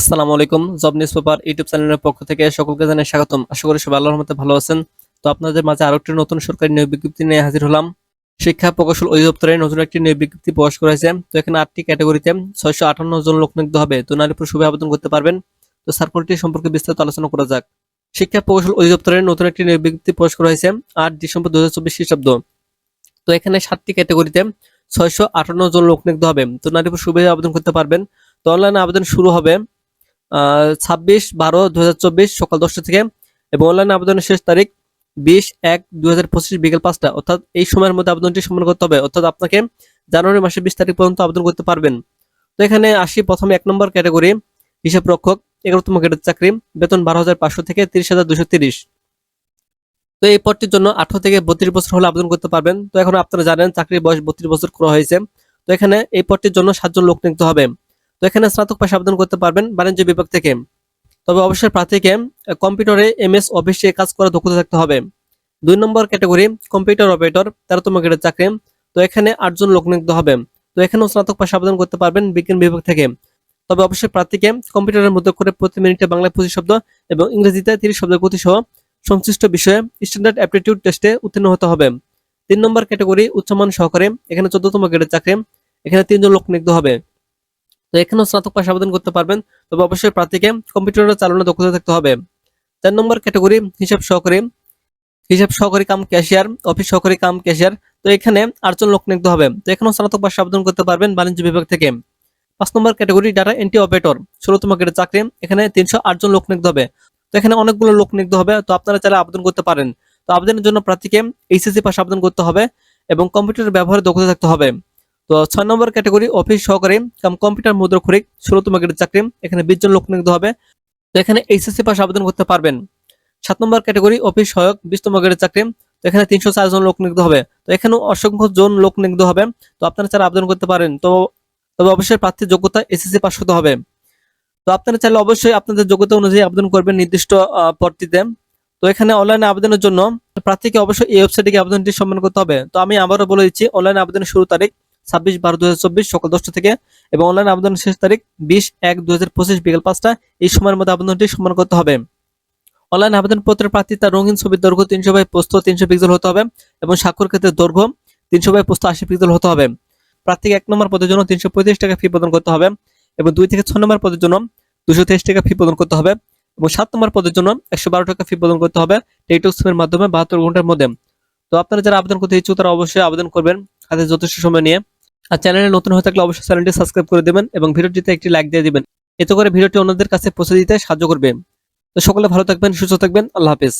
আসসালামু আলাইকুম, job news paper YouTube চ্যানেলের পক্ষ থেকে সকলকে জানাই স্বাগতম। আশা করি সবাই আল্লাহর রহমতে ভালো আছেন। তো আপনাদের মাঝে আরও একটি নতুন সরকারি নিয়োগ বিজ্ঞপ্তি নিয়ে হাজির হলাম। শিক্ষা প্রকৌশল অধিদপ্তরে নতুন একটি নিয়োগ বিজ্ঞপ্তি প্রকাশ করা হয়েছে। তো এখানে আটটি ক্যাটাগরিতে ছয়শো আটান্ন জন লোক নিয়োগ হবে। তো নারী পুরুষ উভয় আবেদন করতে পারবেন। তো সার্কুলারটি সম্পর্কে বিস্তারিত আলোচনা করা যাক। শিক্ষা প্রকৌশল অধিদপ্তরের নতুন একটি নিয়োগ বিজ্ঞপ্তি প্রকাশ করা হয়েছে আট ডিসেম্বর দু হাজার চব্বিশ খ্রিস্টাব্দ। তো এখানে সাতটি ক্যাটাগরিতে ছয়শো আটান্ন জন লোক নিয়োগ হবে। তো নারী পুরুষ আবেদন করতে পারবেন। তো অনলাইনে আবেদন শুরু হবে ছাব্বিশ বারো দু সকাল দশটা থেকে এবং অনলাইন আবেদনের শেষ তারিখ বিশ এক দু বিকেল পাঁচটা। অর্থাৎ এই সময়ের মধ্যে আবেদনটি সম্পন্ন করতে হবে। অর্থাৎ আপনাকে জানুয়ারি মাসের বিশ তারিখ পর্যন্ত আবেদন করতে পারবেন। তো এখানে আসি প্রথমে এক নম্বর ক্যাটাগরি, হিসাব রক্ষক, এগারোতম গ্রেডের চাকরি, বেতন বারো হাজার পাঁচশো থেকে তিরিশ হাজার দুশো তিরিশ। তো এই পদটির জন্য আঠারো থেকে বত্রিশ বছর হলে আবেদন করতে পারবেন। তো এখন আপনারা জানেন, চাকরির বয়স বত্রিশ বছর করা হয়েছে। তো এখানে এই পদটির জন্য সাতজন লোক নিতে হবে। তো এখানে স্নাতক পাশে আবেদন করতে পারবেন বাণিজ্য বিভাগ থেকে। তবে অবশ্যই প্রার্থীকে কম্পিউটারে এম এস অফিসে কাজ করার দক্ষতা থাকতে হবে। দুই নম্বর ক্যাটাগরি, কম্পিউটার অপারেটর, তেরোতম গ্রেডের চাকরি। তো এখানে আটজন লোক নিতে হবে। তো এখানেও স্নাতক পাশে আবেদন করতে পারবেন বিজ্ঞান বিভাগ থেকে। তবে অবশ্যই প্রার্থীকে কম্পিউটারের মধ্যে করে প্রতি মিনিটে বাংলায় পঁচিশ শব্দ এবং ইংরেজিতে তিরিশ শব্দের গতি সহ সংশ্লিষ্ট বিষয়ে স্ট্যান্ডার্ড অ্যাপটিটিউড টেস্টে উত্তীর্ণ হতে হবে। তিন নম্বর ক্যাটাগরি, উচ্চমান সহকারে, এখানে চোদ্দতম গ্রেডের চাকরি। এখানে তিনজন লোক নিয়োগ হবে। তো এখানেও স্নাতক পাশে আবেদন করতে পারবেন। তবে অবশ্যই প্রার্থীকে কম্পিউটার চালানোর দক্ষতা থাকতে হবে। চার নম্বর ক্যাটাগরি, হিসাব সহকারী। হিসাব সহকারী কাম ক্যাশিয়ার, অফিস সহকারী কাম ক্যাশিয়ার। তো এখানে আটজন লোক নিয়োগ হবে। তো এখানেও স্নাতক পাশে আবেদন করতে পারবেন বাণিজ্য বিভাগ থেকে। পাঁচ নম্বর ক্যাটাগরি, ডাটা এন্ট্রি অপারেটর। ষোলোতম গ্রেডের চাকরি। এখানে তিনশো আটজন লোক নিয়োগ হবে। তো এখানে অনেকগুলো লোক নিয়োগ হবে। তো আপনারা চাইলে আবেদন করতে পারেন। তো আবেদনের জন্য প্রার্থীকে এইচএসসি পাশে আবেদন করতে হবে এবং কম্পিউটার ব্যবহারে দক্ষতা থাকতে হবে। তো ছয় নম্বর ক্যাটাগরি অফিস সহকারী কাম কম্পিউটার মুদ্রক্ষরিক ষোলোতম গ্রেডের চাকরি, এখানে বিশ জন লোক নিয়োগ হবে। তো এখানে এইচএসসি পাশে আবেদন করতে পারবেন। সাত নম্বর ক্যাটাগরি অফিস সহায়ক বিশতম গ্রেডের চাকরি, তো এখানে তিনশো চার জন লোক নিয়োগ হবে। তো এখানেও অসংখ্য জন লোক নিয়োগ হবে। তো আপনারা চাইলে আবেদন করতে পারেন। তো তবে অবশ্যই প্রার্থীর যোগ্যতা এসএসসি পাস হতে হবে। তো আপনারা চাইলে অবশ্যই আপনাদের যোগ্যতা অনুযায়ী আবেদন করবেন নির্দিষ্ট পদটিতে। তো এখানে অনলাইনে আবেদনের জন্য প্রার্থীকে অবশ্যই এই ওয়েবসাইটে আবেদনটি সম্মান করতে হবে। তো আমি আবারও বলে দিচ্ছি, অনলাইনে আবেদনের শুরু তারিখ ছাব্বিশ বারো দু সকাল দশটা থেকে এবং অনলাইন আবেদনের শেষ তারিখ বিশ এক দু বিকেল পাঁচটা। এই সময়ের মধ্যে আবেদনটি সম্মান করতে হবে। অনলাইন আবেদনপত্রের প্রার্থী তার রঙিন ছবির দৈর্ঘ্য তিনশো বাই পোস্ত তিনশো পিক্সেল হতে হবে এবং স্বাক্ষর ক্ষেত্রে দৈর্ঘ্য তিনশো বাই পোস্ত আশি পিক্সেল হতে হবে। প্রার্থীকে এক নম্বর পদের জন্য তিনশো পঁয়ত্রিশ টাকা ফি প্রদান করতে হবে এবং দুই থেকে ছয় নম্বর পদের জন্য দুশো তেইশ টাকা ফি প্রদান করতে হবে এবং সাত নম্বর পদের জন্য একশো বারো টাকা ফি প্রদান করতে হবে। টেলিটক্সের মাধ্যমে বাহাত্তর ঘণ্টার মধ্যে। তো আপনারা যারা আবেদন করতে ইচ্ছুক তারা অবশ্যই আবেদন করবেন। হাতে যথেষ্ট সময় নিয়ে। আর চ্যানেলে নতুন হয়ে থাকলে অবশ্যই চ্যানেলটি সাবস্ক্রাইব করে দেবেন এবং ভিডিওটিতে একটি লাইক দিয়ে দেবেন। এতে করে ভিডিওটি অন্যদের কাছে পৌঁছে দিতে সাহায্য করবে। তো সকলে ভালো থাকবেন, সুস্থ থাকবেন। আল্লাহ হাফেজ।